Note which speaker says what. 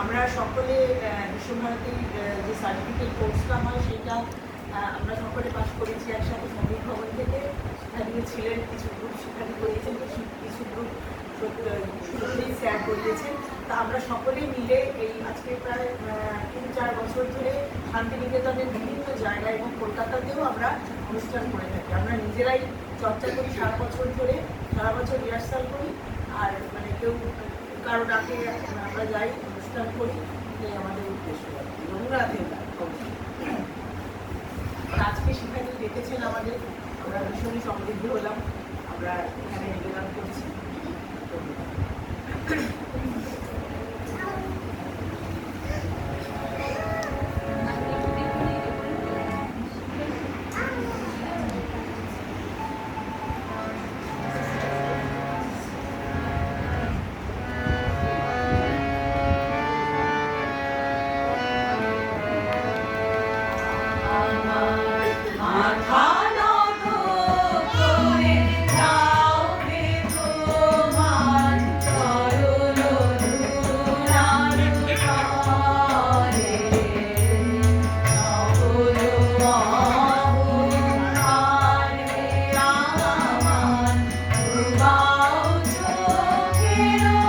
Speaker 1: আমরা সকলে বিশ্বভারতীর যে সার্টিফিকেট কোর্সটা হয় সেটা আমরা সকলে পাশ করেছি একসাথে সংগীত ভবন থেকে। সেখানে ছিলেন কিছু গ্রুপ সেখানে করিয়েছেন, কিছু গ্রুপ সত্যিই স্যার করিয়েছেন। তা আমরা সকলেই মিলে এই আজকে প্রায় তিন, চার বছর ধরে শান্তিনিকেতনের বিভিন্ন জায়গায় এবং কলকাতাতেও আমরা অনুষ্ঠান করে থাকি। আমরা নিজেরাই চর্চা করি সারা বছর ধরে, সারা বছর রিহার্সাল করি। আর মানে কেউ কারও ডাকে আমরা যাই, অনুষ্ঠান করি, এটাই আমাদের উদ্দেশ্য। আর আজকে সেখানে ডেকেছেন আমাদের, আমরা ভীষণই সমৃদ্ধ হলাম আমরা এখানে নিবেদন করছি। Pero